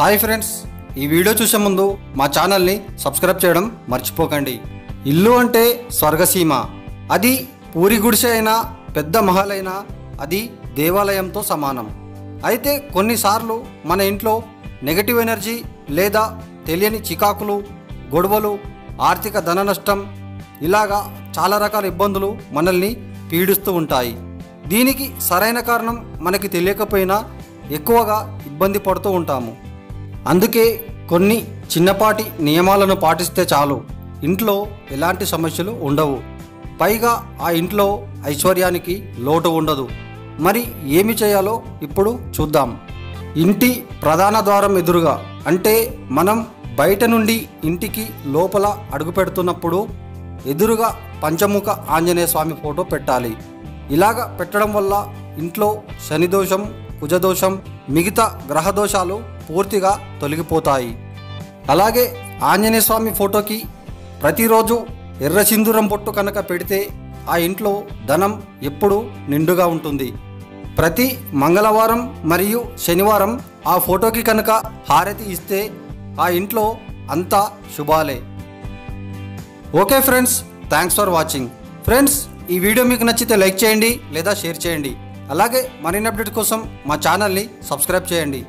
Hi friends ఈ video చూసే ముందు మా ఛానల్ని సబ్స్క్రైబ్ చేయడం మర్చిపోకండి. ఇల్లు అంటే స్వర్గసీమ. అది పూరి గుడిసె అయినా పెద్ద మహల్ అయినా అది దేవాలయంతో సమానం. అయితే కొన్నిసార్లు మన ఇంట్లో నెగటివ్ ఎనర్జీ లేదా తెలియని చికాకులు గొడవలు ఆర్థిక ధన నష్టం ఇలాగా చాలా రకాల ఇబ్బందులు మనల్ని పీడిస్తూ ఉంటాయి. దీనికి సరైన కారణం మనకి తెలియకపోయినా ఎక్కువగా ఇబ్బంది పడుతూ ఉంటాము. అందుకే కొన్ని చిన్నపాటి నియమాలను పాటిస్తే చాలు. ఇంట్లో ఎలాంటి సమస్యలు ఉండవు. పైగా ఆ ఇంట్లో ఐశ్వర్యానికి లోటు ఉండదు. మరి ఏమి చేయాలో ఇప్పుడు చూద్దాం. ఇంటి ప్రధాన ద్వారం ఎదురుగా అంటే మనం బయట నుండి ఇంటికి లోపల అడుగు పెడుతున్నప్పుడు ఎదురుగా పంచముఖ ఆంజనేయ స్వామి ఫోటో పెట్టాలి. ఇలాగ పెట్టడం వల్ల ఇంట్లో శనిదోషం కుజదోషం మిగతా గ్రహదోషాలు పూర్తిగా తొలగిపోతాయి. అలాగే ఆంజనేయ స్వామి ఫోటోకి ప్రతిరోజు ఎర్ర సింధూరం పొట్టు కనుక పెడితే ఆ ఇంట్లో ధనం ఎప్పుడూ నిండుగా ఉంటుంది. ప్రతి మంగళవారం మరియు శనివారం ఆ ఫోటోకి కనుక హారతి ఇస్తే ఆ ఇంట్లో అంతా శుభాలే. Okay friends thanks for watching. Friends ఈ వీడియో మీకు నచ్చితే లైక్ చేయండి లేదా షేర్ చేయండి. అలాగే మరిన్ని అప్డేట్ కోసం మా ఛానల్ని సబ్స్క్రైబ్ చేయండి.